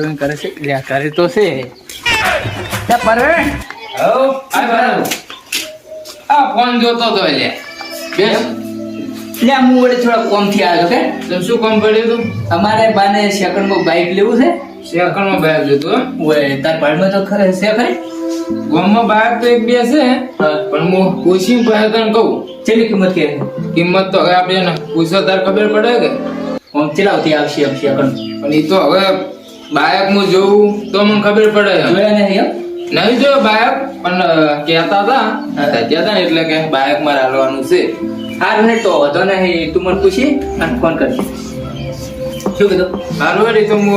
પડવું કરે છે. લે કરે તો છે. લે પરવે હઉ, આ બરાબર. આ ફોન જોતો તો લે. બેસ. લે હું વડે થોડા કોમથી આવ્યો કે તો શું કામ પડ્યું તું અમારે બાને સેકન્ડમાં બાઇક લેવું છે. સેકન્ડમાં જોતું હો? ઓય તાર ભાડમાં તો ખરે છે ખરી? ગામમાં બાઈક તો એક બે છે. હા. પણ હું પછી તને કહું. ચેલી કિંમત કે? કિંમત તો હવે આપણે પૂછો તાર ખબર પડે કે? આમ ચલાવતી આવશે આમ સેકન્ડ પણ એ તો હવે બાઈક હું જોઉં તો મને ખબર પડે. જોયા નહીં એમ? નહીં જોયો બાયક પણ કહેતા હતા કહેતા હતા એટલે કે બાયકમાં હાલવાનું છે. હાર નહીં તો વધો નહીં તું મને પૂછી અને ફોન કરજે શું કીધું? હારું વળી તો હું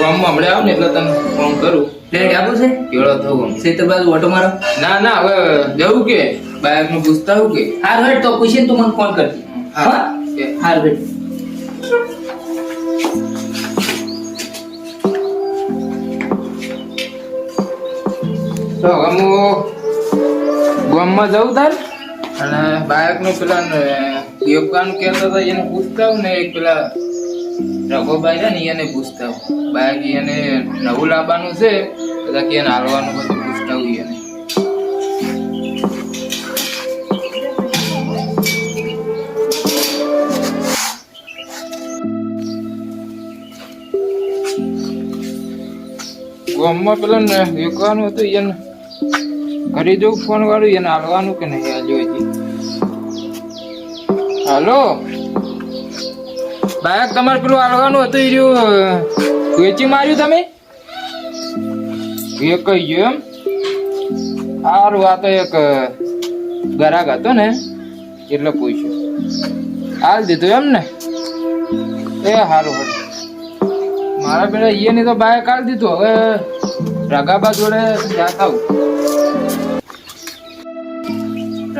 ગામમાં હમણાં આવું ને એટલે તને ફોન કરું. લેટ આપું છે? કેળો થવું સેતર બાજુ ઓટો મારો? ના ના હવે જવું કે? બાયકનું પૂછતા હું કે? હાર હેડ તો પૂછીને તું મને ફોન કરજે હા. હા? કે હેડ. તો હવે હું ગામમાં જવું તાર? અને બાળકનું પેલા યોગદાન કહેતા હતા, એને પૂછતા ને એક પેલા રઘુભાઈ છે ને એને પૂછતા. બાયક એને નવું લાવવાનું છે, બધા કે એને હાલવાનું બધું પૂછતા હોય એને. ગામમાં પેલા ને યોગવાનું હતું એને કરી દઉં ફોન વાળું એને હાલવાનું કે નહીં? હાલ્યો હજી હાલો? બાયક તમારે પેલું હાલવાનું હતું, એ વેચી માર્યું તમે? એ કહી ગયો એમ. સારું, આ તો એક ગ્રાહક હતો ને, એટલે પૂછ્યું. હાલ દીધું એમ ને? એ સારું હતું મારા પેલા ઈયની તો બાયક હાલ દીધું. હવે રગાબા જોડે જાતા આવું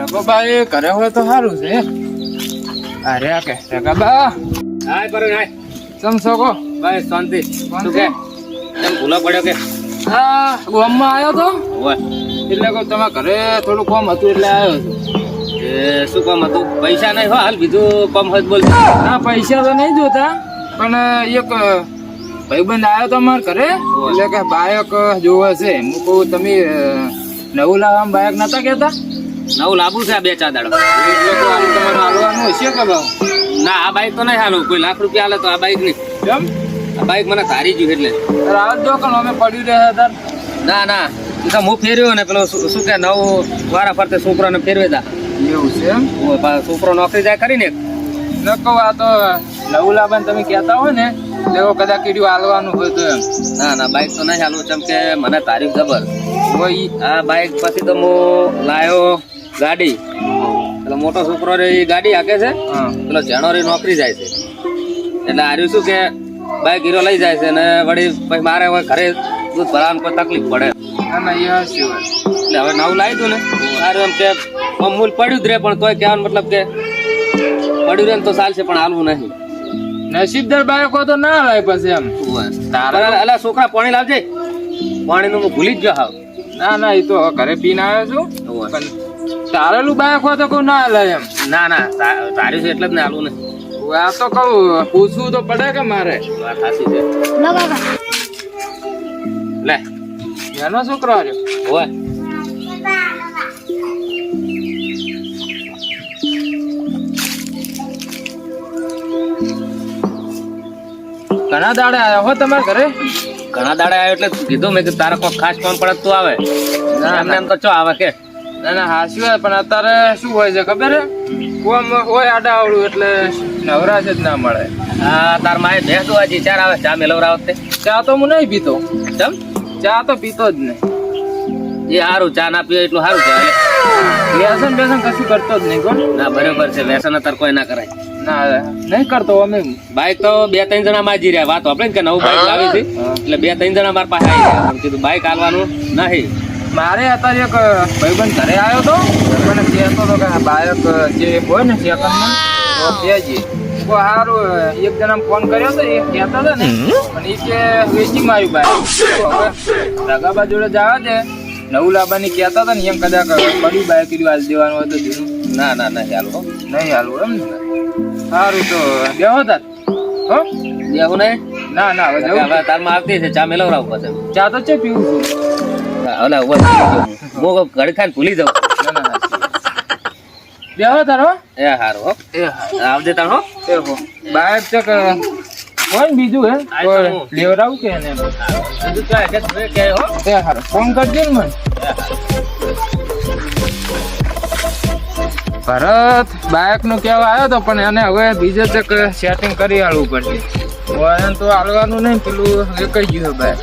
રઘુભાઈ ઘરે હોય તો સારું છે. અરે કે રગાબા હાય પર હાય. ચમ કો? ભાઈ શાંતિ. શું કે? કેમ ભૂલો પડ્યો કે? હા ગામમાં આવ્યો તો. એટલે કહું તમારા ઘરે થોડું કામ હતું એટલે આવ્યો છું. એ શું કામ હતું? પૈસા નહીં હાલ બીજું કામ હોય બોલ. ના પૈસા તો નહીં જોતા પણ એક ભાઈબંધ આવ્યો તો અમારા ઘરે. એટલે કે બાયક જોવે છે. હું કહું તમે નવું લાવવા બાયક નતા કહેતા? નવું લાભું છે આ બે ચાર દાડો. એટલે કહું આનું તમારે હાલવાનું હશે કે ભાવ ના આ બાઈક તો નહીં હાલું કોઈ લાખ રૂપિયા હાલે તો આ બાઈક નહીં. કેમ આ બાઈક મને તારી ગયું એટલે. રાત જો કે અમે પડ્યું રહ્યા હતા ના ના. હું ફેર્યો ને પેલો શું કે નવું વારા ફરતે છોકરાને ફેરવે તા. એવું છે એમ? છોકરો નોકરી જાય કરીને ન કહું આ તો નવું લાવવાનું તમે કહેતા હોય ને એવો કદાચ કીધું હાલવાનું હોય તો એમ. ના ના બાઈક તો નહીં હાલવું. ચમ કે મને તારીફ ખબર હોય આ બાઈક પછી તો હું લાયો. ગાડી. એટલે મોટો છોકરો રે એ ગાડી હાકે છે. પેલો જેનો રે નોકરી જાય છે. એટલે હાર્યું શું કે બાઈક હીરો લઈ જાય છે ને વળી પછી મારે હવે ઘરે દૂધ ભરાવાનું કોઈ તકલીફ પડે. ના ના એ હશે એટલે હવે નવું લાવી દઉં ને. સારું એમ કે મૂલ પડ્યું જ રે પણ તોય કહેવાનું મતલબ કે પડ્યું રે ને તો ચાલશે પણ હાલવું નહીં. નસીબદાર બાળકો તો ના લાવે પછી એમ. તારા અલા છોકરા પાણી લાવજે. પાણીનું હું ભૂલી જ ગયો હાવ. ના ના એ તો ઘરે પીને આવ્યો છું. પણ તારેલું બાયક હોય તો કોઈ ના લે એમ. ના ના તારી છે એટલે જ ને આલું ને આ તો કહું પૂછવું તો પડે કે મારે? વાત સાચી છે. લે એનો છોકરો આવ્યો. હોય. ઘણા દાડે આવ્યો હો તમારા ઘરે? ઘણા દાડે આવ્યો એટલે કીધું મેં કે તારા કોઈ ખાસ ફોન પડે તો તું આવે. ના, એમને એમ તો ચો આવે કે? ના ના હાસ્યું પણ અત્યારે શું હોય છે ખબર કોમ હોય આડા આવડું એટલે નવરાશ જ ના મળે. હા તાર માએ ભેંસ દોવાજી ચાર આવે ચા મેલવરા વખતે ચા તો હું નહીં પીતો. ચમ? ચા તો પીતો જ નહીં. એ સારું ચા ના પીએ એટલું સારું છે વ્યસન વ્યસન કશું કરતો જ નહીં કોણ ના બરોબર છે વ્યસન અત્યારે કોઈ ના કરાય. ના નહીં કરતો અમે. બાઈક તો બે ત્રણ જણા માજી રહ્યા વાત આપણે કે નવું બાઈક લાવી હતી એટલે બે ત્રણ જણા મારા પાસે આવી ગયા. કીધું બાઈક હાલવાનું નહીં. મારે અત્યારે એક ભાઈબંધ ઘરે આવ્યો તો મને કહેતો હતો કે બાળક જે હોય ને સેકન્ડમાં તો કહેજે તો સારું એક જણા ફોન કર્યો તો એ કહેતા હતા ને અને એ કે વેચી માર્યું બાઈક રગાબા જોડે જવા દે. નવું લાવવાની કહેતા હતા ને એમ કદાચ પડ્યું બાઈક કીધું હાલ દેવાનું હોય તો જૂનું ના ના નહીં હાલવો નહીં હાલવું એમ ને. સારું તો બેહો તાર. હો? દેવું નહીં? ના ના હવે જવું. તારમાં આવતી છે ચા મેલવરાવ પછી. ચા તો છે પીવું છું. ઓલે ઊભો હું. હું ભૂલી જાઉં. બેહો તારો એ હારો હો. એ આવજે તારો એ હો. બહાર ચક કોણ બીજું હે? લેવડાવું કે એને? બીજું હો. એ હારું. ફોન કરજો ને મને. ભરત બાઇકનું કેવા આવ્યો તો પણ એને હવે બીજે ચક સેટિંગ કરી આલવું પડશે. તો હાલવાનું નહીં પેલું એક જ ગયું બાઇક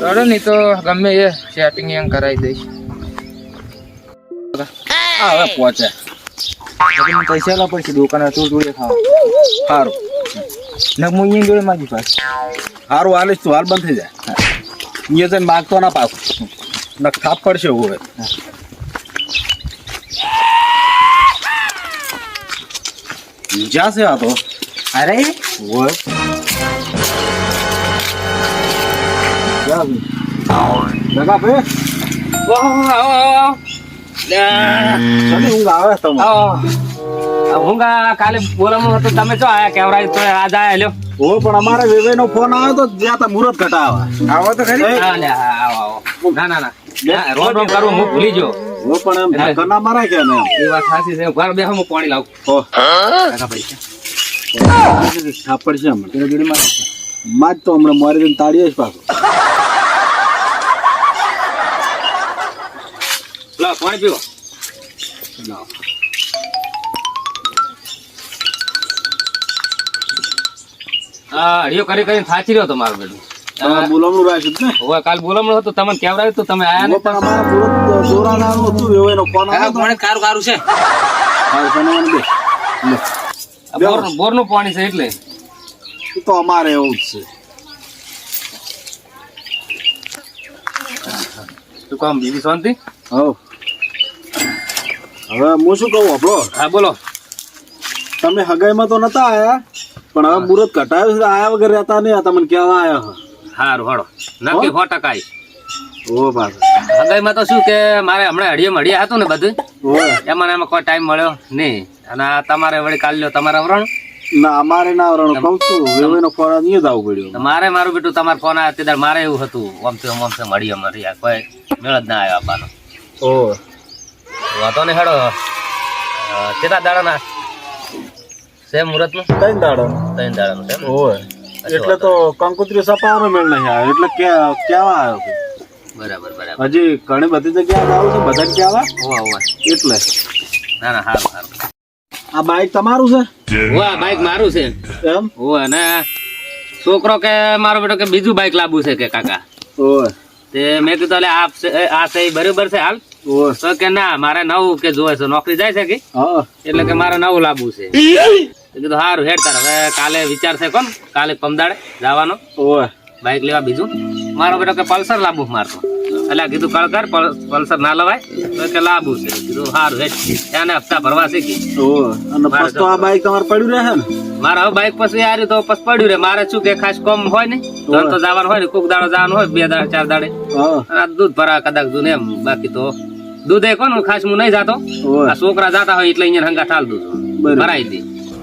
ચડો નહીં તો ગમે એ સેટિંગ એમ કરાવી દઈશ હા હવે પહોંચે પૈસા લા પડશે દુકાને તું જોડે ખાવા સારું ને હું અહીંયા જોડે માગી પાસ સારું હાલીશ તું હાલ બંધ થઈ જાય અહીંયા જઈને માગતો ના પાછું ન થાપ પડશે હવે જ્યાં છે આ તો અરે હોય કાલે બોલાવવાનું હતું તમે જો આયા કેવરાય તો આજ આયા લ્યો ઓ પણ અમારે વેવાઈ નો ફોન આવ્યો તો જ્યાં તા મુહૂર્ત ઘટાવા આવો તો ખરી હા, લ્યા, આવો આવો ના ના ના રોમ રોમ કરું હું ભૂલી ગયો ઓ પણ એમ ધક્કા ના મારાય કે ને એ વાત સાચી છે ઘર બેહો હું પાણી લાવું ઓ કાકા પૈસા થાપ પડશે હમણાં તેના જોડે મારે માં જ તો હમણાં મારી તાળીએ જ પાછું પાણી પીવો. હા હડિયો કરી કરીને થાચી રહ્યો તમારો બેટું બોલાવવાનું રાખ્યું ને? હવે કાલ બોલામણું હતું તમને કેવરાયું તો તમે આયા ઓ પણ અમારે હતું નો ફોન આવ્યો પાણી કારું કારું છે. બે. બોર બોરનું પાણી છે એટલે. તો અમારે એવું જ છે. શું કામ બીજી શાંતિ? હવ. હવે હું શું કહું આપણો? હા બોલો. તમે હગાઈમાં તો નતા આયા પણ હવે મુહૂર્ત ઘટાયું છે આયા વગર રહેતા નહીં તમને કેવા આવ્યા હારું હળો નક્કી સો ટકા ઓ પાછા હગાઈમાં તો શું કે મારે હમણાં હળીએ મળ્યા હતું ને બધું? એમાં એમાં કોઈ ટાઈમ મળ્યો નહીં. અને આ તમારે વળી કાલ લ્યો તમારા વરણ? ના અમારે ના વરણ કહું છું વેવાઈ નો ફોન નહીં જ પડ્યું. મારે મારું બેટું તમારે ફોન આવ્યો ત્યારે મારે એવું હતું. ઓમ છે ઓમ છે મળી અમારી કોઈ મેળ જ ના આવ્યો આપવાનો ઓ. વાતો ને હેડો. કેટલા દાડાના? છે મુહૂર્તનું? ત્રણ દાડો ત્રણ દાડાનું છે? ઓય એટલે તો કંકુત્રી સપાવાનો મેળ નહીં આવ્યો એટલે કે કેવા આવ્યો બરાબર બરાબર. હજી ઘણી બધી જગ્યાએ આવું છે બધા કેવા હોવા હોવા. એટલે. ના ના સારું સારું. આ બાઈક તમારું છે? હોવા બાઈક મારું છે. એમ? હોવા ને છોકરો કે મારો બેટો કે બીજું બાઈક લાવવું છે કે કાકા? ઓય. તે મેં કીધું આ છે- આ સહી બરોબર છે હાલ. કે ના મારે નવું કે જોવે છે નોકરી જાય છે કે? એટલે કે મારે નવું લાવવું છે. કીધું સારું હેડ તારે. હવે કાલે વિચાર છે કોણ? કાલે પમદાડે જવાનો. ઓય બાઈક લેવા બીજું. મારો બેટો કે પલ્સર લાવવું મારતો. એટલે કીધું કળકર પલ- પલ્સર ના લવાય. તો કે લાવવું છે. કીધું સારું હેડ. ત્યાંને હપ્તા ભરવા શીખી ઓય અને પછી તો આ બાઈક તમારે પડ્યું રહે ને? મારે હવે બાઈક પછી આવ્યું તો પછી પડ્યું રે. મારે શું કે ખાસ કોમ હોય ને ધન તો જવાનું હોય ને કોક દાડો જવાનું હોય બે દાડે ચાર દાડે. આ દૂધ ભરા કદાચ દૂધ એમ બાકી તો દૂધ એ કોનું? ખાસ હું નહીં જાતો. આ છોકરા જાતા હોય એટલે અહીંયા હંગા ઠાલ દઉં છું. ભરાઈ દે.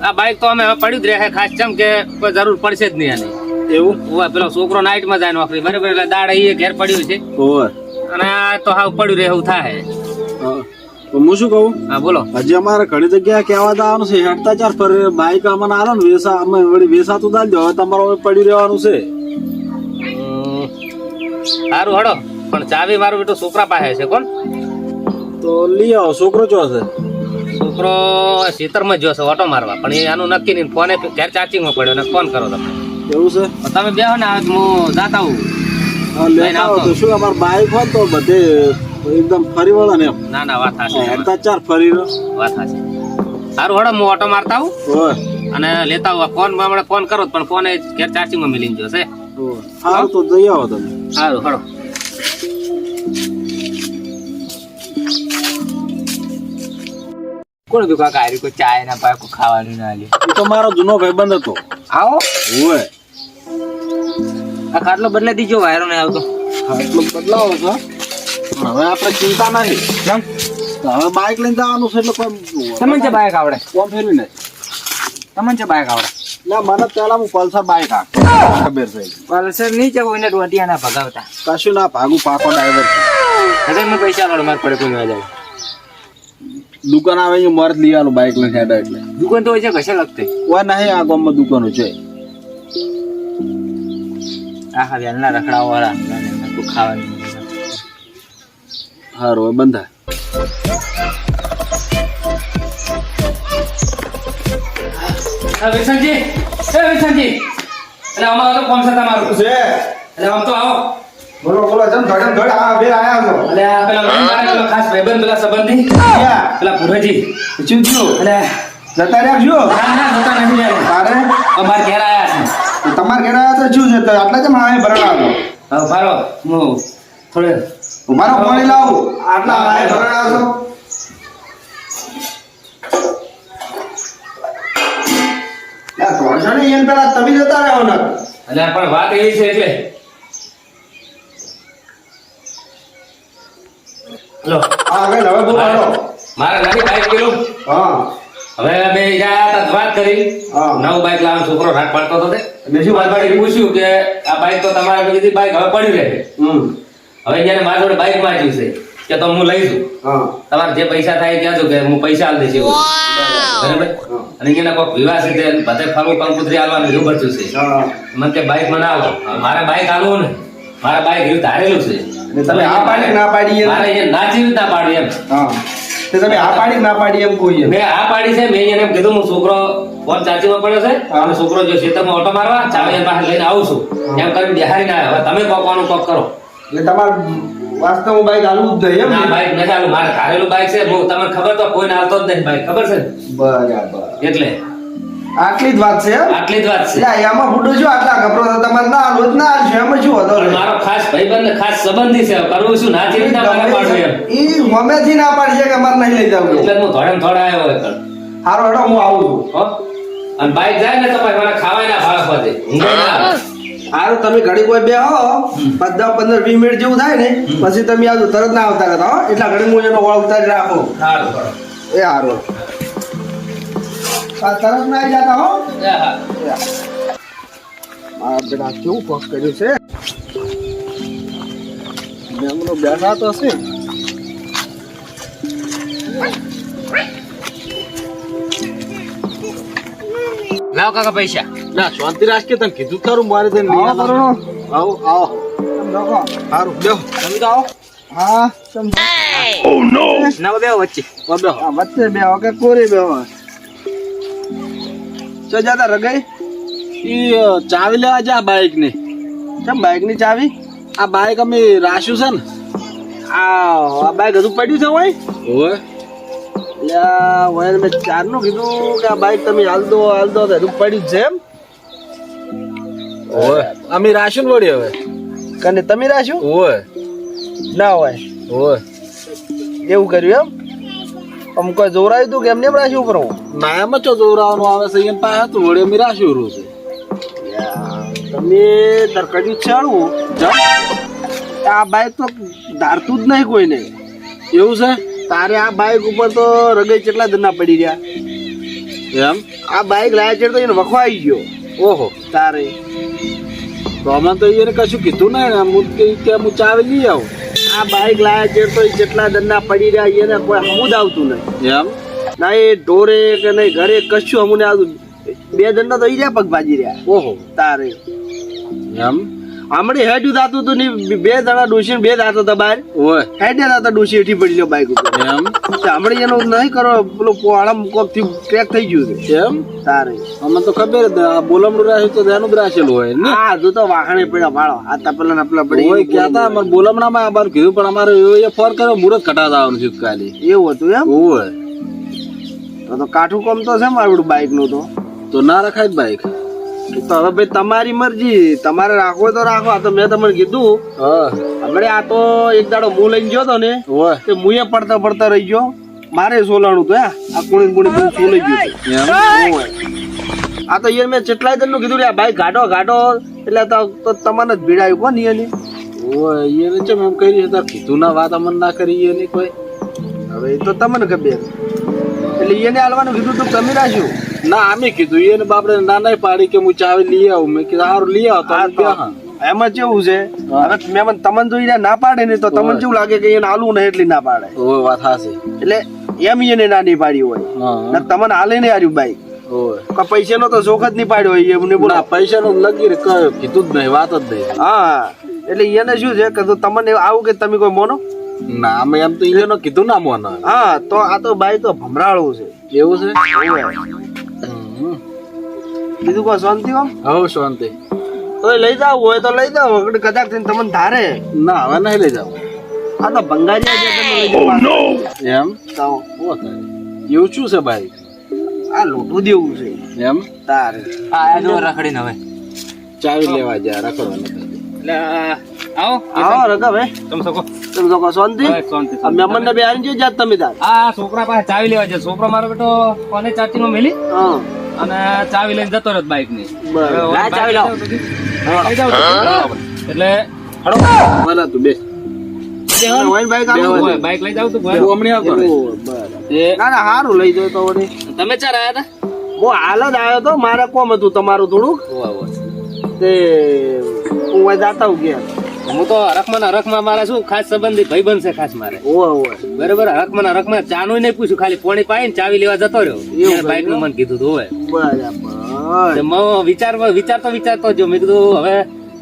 આ બાઈક તો અમે હવે પડ્યું જ રહે. ખાસ ચમ કે કોઈ જરૂર પડશે જ નહીં આની. એવું? ઓય પેલો છોકરો નાઈટમાં જાય નોકરી બરાબર એટલે દાડ એ ઘેર પડ્યું છે. ઓય. અને આ તો હાવ પડ્યું રહે એવું થાય. તો હું શું કહું? હા બોલો. હજી અમારે ઘણી જગ્યાએ કહેવા જવાનું છે હેડતા ચાર પર બાઈક અમને આલો ને વેસા અમે વળી વેસાતું દાલ દો. હવે તમારે પડ્યું રહેવાનું છે. સારું હડો. પણ ચાવી મારું બેટું છોકરા પાસે છે કોણ? તો લઈ આવો છોકરો જો છે છોકરો ખેતરમાં જ છે ઓટો મારવા. પણ એ આનું નક્કી નહીં ફોને ઘેર ચાર્જિંગમાં પડ્યો ને ફોન કરો તમે. એવું છે? તમે બેહો ને હું જાતા આવું. લઈને આવો તો શું અમારે બાઈક હોત તો બધે એકદમ ફરી વળો ને ના ના વાત હેડતા ચાર ફરી રહ્યો. વાત થશે સારું હડો હું ઓટો મારતા આવું. અને લેતા આવું. ફોન હમણાં ફોન કરો પણ ફોન ઘેર ચાર્જિંગમાં મિલી જશે સારું તો જઈ આવો તમે. સારું હડો. કોણ કાકા? હારી કોઈ ચાય ના પાય કોઈ ખાવાનું ના લે તો મારો જૂનો ભાઈબંધ હતો. આવો. ઓય આ ખાટલો બદલાઈ દીજો વાયરો નહીં આવતો. ખાટલો બદલાવો છો? હવે આપણે ચિંતા નહીં. કેમ? હવે બાઈક લઈને જવાનું છે એટલે કોઈ તમને છે બાઈક આવડે? કોમ ફેરવી નહીં તમને છે બાઈક આવડે? ના મને પેલા હું પલ્સર બાઈક આ ખબર છે. પલ્સર નહીં જવું કોઈને ટોટિયા ના ભગાવતા. કશું ના ભાગું પાકો ડ્રાઈવર છે. અરે મેં પૈસા વાળો માર પડે કોઈ જાય. દુકાન આવે છે મરત લઈ આલું બાઈક લઈને હેડા એટલે. દુકાન તો હોય છે કશે લગતે? ઓય નહીં આ ગામમાં દુકાનો છે. આખા વેલના રખડાવા વાળા ખાવાની હારું હવે બંધ થાય. વિરસનજી એ વિરસનજી એટલે તો કોણ છે તમારું? એટલે આમ તો આવો. બોલો બોલો જમ ધડમ ધડ આ બે આયા છો. અલે આ પેલા મારા પેલા ખાસ ભાઈબંધ પેલા સંબંધી? પેલા ભુરાજી. શું થયું? અલે. જતા રહ્યા છો? ના ના જોતા નથી યાર તારે? અમાર ઘેર આયા છે. તમાર ઘેર આયા તો શું છે? તો આટલા જમ માએ ભરણા છો? હા ભારો હું થોડે મારો પાણી લાવો. આટલા આવે ભરણા છો? યાર ને એમ પેલા તમે જતા રહ્યો ને. એટલે પણ વાત એવી છે એટલે લો. આગળ હવે બોલો મારા નાની બાઈક પેલું. હા. હવે બે ગયા વાત કરી. હા. નવું બાઈક લાવવાનો છોકરો રાત પાડતો હતો એટલે શું વાત મારી પૂછ્યું કે આ બાઈક તો તમારે બધી બાઈક હવે પડી રહે. હમ. હવે જ્યારે મારા જોડે બાઈક માંગ્યું છે કે તો હું લઈ તમારે જે પૈસા થાય ત્યાં કે હું પૈસા આલી દઈશ બરાબર? અને એના કોઈ વિવાહ છે તે બધે ફરવું કંકુતરી આવવાનું એવું બધું છે. મને કે બાઈક મને આવો. મારે બાઈક આલવું ને મારા બાઈક એવું ધારેલું છે. તમે આ પાડી ના પાડી એમ? મારે અહીંયા નાચી રીતના પાડ્યું એમ. હા. તે તમે આ પાડી ના પાડી એમ કોઈ મેં આ પાડી છે મેં એને એમ કીધું હું છોકરો ફોન ચાચીમાં પડ્યો છે અને છોકરો જો ખેતરમાં ઓટો મારવા ચાલો એની પાસે લઈને આવું છું. એમ કરીને બિહારી ના હવે તમે કોકવાનું કોક કરો. એટલે તમાર વાસ્તવમાં બાઈક હાલવું જ નહીં એમ ના? બાઈક નથી હાલવું. મારે ધારેલું બાઈક છે. હું તમને ખબર તો કોઈને આવતો જ નહીં બાઈક. ખબર છે બરાબર. એટલે આટલી જ વાત છે આટલી જ વાત છે. એટલે આમાં ફૂટો જો આટલા કપડો તો તમારે ના જ ના હાલશો એમાં શું હતો મારો ખાસ ભાઈબંધ ખાસ સંબંધી છે કરવું શું? નાચી રીતના મારે પાડવું એમ. ઈ હમેથી ના પાડશે કે અમારે નહીં લઈ જવું. એટલે હું થોડે થોડા આવ્યો હોય કણ. હારો હેડો હું આવું છું. હો? અને બાઈક જાય ને તમારે મને ખાવાય ના પડે. હારું તમે ઘડી કોઈ બે હો દસ પંદર વીસ મિનિટ જેવું થાય ને પછી તમે આવજો તરત ના આવતા રહેતા હો. એટલા ઘડી હું એનો ઓળ ઉતારી રાખો. સારું સારું. એ હારો. આ તરત ના જતા હો. મારા બેટા કેવું પગ કર્યું છે? મેમનો બેઠા તો હશે. લાવ કાકા પૈસા. ના શાંતિ રાજકે તને કીધું તારું મારે તને આવો આવો આવો. સારું બેહો. તમે તો આવો હા તમ ના બે વચ્ચે. ઓ બેહો. વચ્ચે બે કે કોરી બે ચો જાતા રગાઈ? ઈ ચાવી લેવા જા બાઇકની કેમ બાઇકની ચાવી? આ બાઈક અમે રાખ્યું છે ને. આ આ બાઇક હજુ પડ્યું છે હોય? હોય મેં ચારનું કીધું કે આ બાઇક તમે હાલ દો હાલ દો હજુ પડ્યું છે એમ. હોય અમે રાશુ ને વળી હવે. કને તમે રાખ્યું હોય ના હોય. હોય એવું કર્યું એમ? આમ કોઈ જોરાયું તું કે એમને એમ રાખ્યું ઉપર ના એમ જ ચો જોરાવાનું આવે છે. એમ પાસે હતું વળી અમે રાશી રહ્યું છે. તમે તરકડ્યું જ. છે આ બાઈક તો ધારતું જ નહીં કોઈને. એવું છે? તારે આ બાઈક ઉપર તો રગઈ કેટલા દરના પડી રહ્યા? એમ? આ બાઈક લાયા છે તો એને વખવાઈ ગયો. ઓહો. તારે. તો અમે તો એને કશું કીધું નહીં હું કે કે હું ચાવી લઈ આવું. આ બાઈક લાયા છે તો એ જેટલા દંડા પડી રહ્યા એને કોઈ હમુદ આવતું નહીં એમ? ના એ ઢોરે કે નહીં ઘરે કશું હમુને આવતું. બે દંડા તો ઈ રહ્યા પગ ભાજી રહ્યા. ઓહો. તારે. એમ? હમણાં હેડ્યું દાતું તો નહીં બે દાડા ડોસી બે દાતો હતા બહાર હેડ્યા દાતા ડોસી હેઠી પડી જાય બાઈક ઉપર. એમ? હમણાં એનો નહીં કરો પેલો પોળમ કોકથી ક્રેક થઈ ગયું છે. એમ? તારે. અમને તો ખબર જ. આ બોલમડું રાખ્યું તો એનું જ હોય ને? હા તું તો વાહણે પડ્યા વાળો. આ તપેલા નપલા પડી પડી ઓય તા? અમારે બોલમણામાં બાર કીધું પણ અમારે એ ફોર કર્યો મુરત કટાતા આવવાનું છે કાલે એવું હતું એમ? ઓય. તો તો કાઠું કમ તો છે મારું બાઈકનું તો. તો ના રખાય બાઈક. તો હવે ભાઈ તમારી મરજી. તમારે રાખવો તો રાખો. આ તો મેં તમને કીધું. હમણાં આ તો એક દાડો હું લઈને ગયો તો ને તે મુએ પડતા પડતા રહી ગયો. મારે સોલાણું તો હે? આ કુણી કુણી બધું સોલાઈ ગયું. આ તો યાર મેં કેટલાય જણનું કીધું લે ભાઈ ગાડો ગાડો એટલે તો તો તમને જ ભીડાયું કોણ યાની ઓય એને ચમ એમ કરી છે કીધું ના વાત અમને ના કરી એની કોઈ. હવે એ તો તમને ખબર. એટલે એને હાલવાનું કીધું તું તમે રાખ્યું. ના અમે કીધું એને બાપડે ના નહીં પાડી કે હું ચાવી લઈ આવું. મેં કીધું સારું લઈ આવ. એમાં કેવું છે. હવે મહેમાન તમને જોઈને ના પાડે ને તો તમને જેવું લાગે કે એને આલુ નહીં એટલી ના પાડે? ઓય વાત હાચી. એટલે એમ એને ના નહીં પાડી હોય. ને તમને હાલે નહીં હાર્યું બાઈક. પૈસા નો તો શોખ જ નહીં પાડ્યો હોય એમને બોલા. પૈસા નો લગી કીધું જ નહીં વાત જ નહીં. હા એટલે એને શું છે કે તમને આવું કે તમે કોઈ મોનો? ના મેં એમ તો ઈયોનો કીધું ના મોનો. હા તો આ તો બાઈક તો ભમરાળું છે. એવું છે. બીજું કોઈ શાંતિ હો? હવ શાંતિ. તો લઈ જાવ હોય તો લઈ જાવ કદાચ તમને ધારે. ના હવે નહીં લઈ જાવ આ તો ભંગારિયા જે તમે લઈ જાવ પાછા. એમ? તો ઓ થાય. એવું શું છે ભાઈ? આ લોટું દેવું છે. એમ? તારે. આયા જો રખડીને હવે. ચાવી લેવા જા રાખડવા એટલે આ, આવો. આવો રગા ભાઈ તમે શકો. તમે તો શાંતિ? શાંતિ આ મહેમાન ને બે આવીને જો જાત તમે તાર. આ છોકરા પાસે ચાવી લેવા છે. છોકરો મારો બેટો કોને ચાચી માં મેલી? હા. અને ચાવી લઈને જતો રહ્યો બાઈકની ચાવી લાવ. એટલે મને તું બેસ. અને વહીને બાઈક આલો બે હોય. બાઈક લઈ જાવ તો ના ના સારું લઈ જાવ તો તમે ચાર આયા હું હાલ જ આવ્યો તો મારે કોમ હતું તમારું થોડુંક. તે હું જાતા હું ઘેર. હું તો હરખમાં ને હરખમાં મારા શું ખાસ સંબંધી ભાઈ બનશે ખાસ મારે. બરોબર? હરખમાં ને હરખમાં ચાનું નહીં પૂછ્યું ખાલી પોણી પાઈને ચાવી લેવા જતો રહ્યો. બાઈકનું? મને કીધું હતું હોય બરાબર. તો વિચાર વિચારતો વિચારતો જો મેં કીધું હવે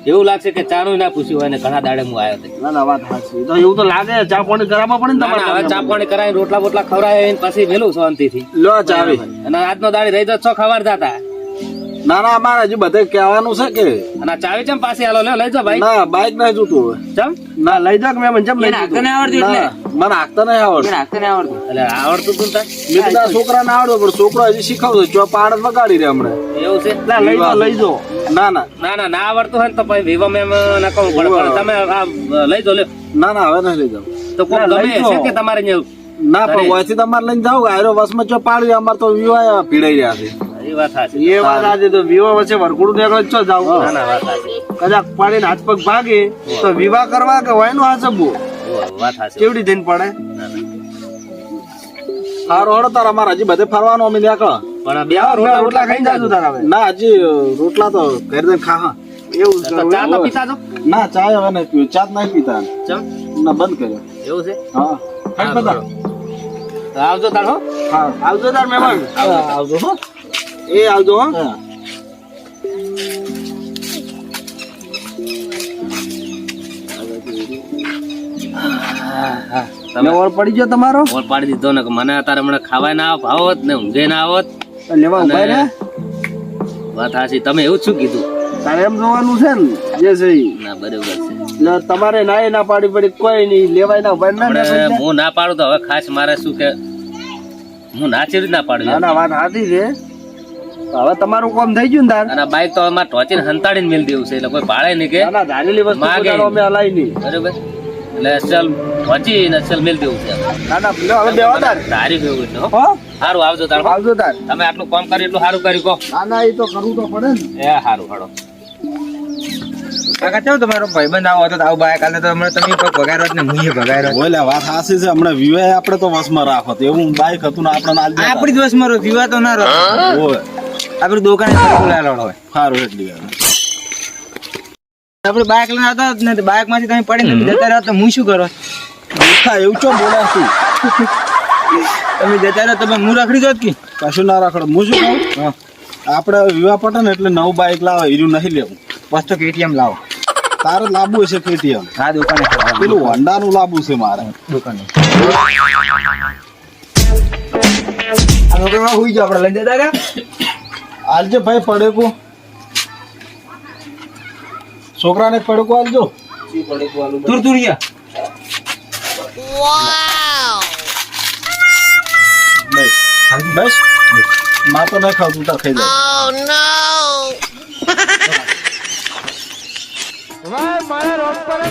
એવું લાગશે કે ચાનું ના પૂછ્યું હોય ને ઘણા દાડે હું આવ્યો હતો. ના ના વાત સાચી. તો એવું તો લાગે ચા પાણી કરાવવા પડે ને હવે ચા પાણી કરાવીને રોટલા બોટલા ખવડાવે પછી મેલું શાંતિથી. લો ચાવી અને આજનો દાડી રહી જતો છો ખબર જાતા ના ના અમારે હજુ બધે કહેવાનું છે કે ના આ ચાવી ચમ પાસે આલો? લે લઈ જા ભાઈ. ના બાઈક નહીં જોતું ચમ? ના લઈ જા કે મેં મને ચમ લઈ હાકતા નહીં આવડતું એટલે. મને હાંકતા નહીં આવડતું. મને હાકતા નહીં આવડતું. એટલે આવડતું તું તાર? મેં કીધું આ છોકરાને આવડે પણ છોકરો હજી શીખવતો ચો પાડ જ વગાડી રે હમણાં. એવું છે? ના લઈ જા લઈ જાઓ ના ના. ના ના ના આવડતું હોય ને તો ભાઈ વિવો મેમ ના કહું પણ તમે આ લઈ જો લે. ના ના હવે નહીં લઈ જાવ તો કોણ લઈ ગમે છે કે તમારે ના પણ વયથી તમારે લઈને જાવ આયરો બસમાં ચો પાડ્યું અમારે તો વિવાહ પીડાઈ રહ્યા છે. એ વાત સાચી એ વાત આજે તો વિવાહ વચ્ચે વરકુડું નીકળે છો ચો ના જાવ. ના વાત સાચી. કદાચ પાડીને હાથ પગ ભાગે તો વિવાહ કરવા કે હોયનું હાસબવું વાત સાચી. કેવડી જઈને પડે? ના, ના. સારું હળો તાર અમારે હજી બધે ફરવાનું અમે ત્યાં પણ બે રોટલા રોટલા ખાઈ જાજો તાર હવે. ના હજી રોટલા તો ઘરે જઈને ખાહા એવું છે ચા તો પીતા છો ના ચા હવે નહીં પીવું. ચા નહીં પીતા. ચમ? ના બંધ કર્યો. એવું છે? હા. ખાઈ બધા? આવજો તાર હો. હા. આવજો તાર મહેમાન. આવજો હો. એ આવજો હા. તમે ઓર પડી ગયો તમારો? ઓર પાડી દીધો ને કે મને અત્યારે હમણાં ખાવાય ના ભાવત ને ઊંઘે ના આવત. લેવા ઊભા રે વાત હાચી તમે એવું જ શું કીધું? તારે એમ જોવાનું છે ને જે છે. ના બરોબર છે. તમારે ના ના પાડી પડી કોઈ નહીં લેવાય ના ઊભા ના હું ના પાડું તો હવે ખાસ મારે શું કે હું ના ચીડ ના પાડું ના વાત હાથી છે. હવે તમારું કામ થઈ ગયું ને તાર? અને બાઈક તો અમાર ટોચીને હંતાડીને મેલ દેવું છે એટલે કોઈ ભાડે નહીં કે. ના ના ધારેલી વસ્તુ માગે. અમે હલાય નહીં. બરોબર? એટલે અસલ ટોચીને અસલ મેલ દેવું છે ના ના લ્યો, હવે દેવા તાર. ધારી દેવું છે હો. સારું આવજો તાર. આવજો તાર. તમે આટલું કામ કરી એટલું સારું કર્યું કહો. ના ના એ તો કરવું તો પડે ને. એ સારું હાડો કાકા ચાલો તમારો ભાઈબંધ આવો હતો? તો આવું બાય કાલે તો હમણાં તમે કોઈ ભગાડો ને મુઈએ ભગાડો ઓલે વાત હાસી છે હમણાં વિવાહ આપણે તો વસમાં રાખો. એવું બાઈક હતું ને આપણે. આપણી દિવસ મારો વિવાહ તો ના રહો. ઓય આપણી દુકાને બોલાયેલો હોય. સારું એટલી. આપણે બાઇક લઈને આવતા જ ને બાઇકમાંથી તમે પડીને જતા રહો તો હું શું કરો? મૂર્ખા એવું છું? તમે જતા રહો તમે હું રખડી દો કે? કશું ના રાખડો. હું શું કહું? આપણે વિવાહ પટે ને એટલે નવું બાઈક લાવો હીરું નહીં લેવું. બસ તો કેટીએમ લાવો. તારે લાંબુ હશે કેટીએમ હા દુકાને પેલું હોન્ડા નું લાંબુ છે મારે. દુકાને. આ નોકરીમાં હુઈ જાવ આપણે લઈ જતા રહ્યા? આલજે ભાઈ પડેકો. છોકરાને પડેકો આલજો. તુર તુરિયા બસ. બસ. માં તો નહીં ખાવતું તા ખાઈ જાય મારા રોડ પર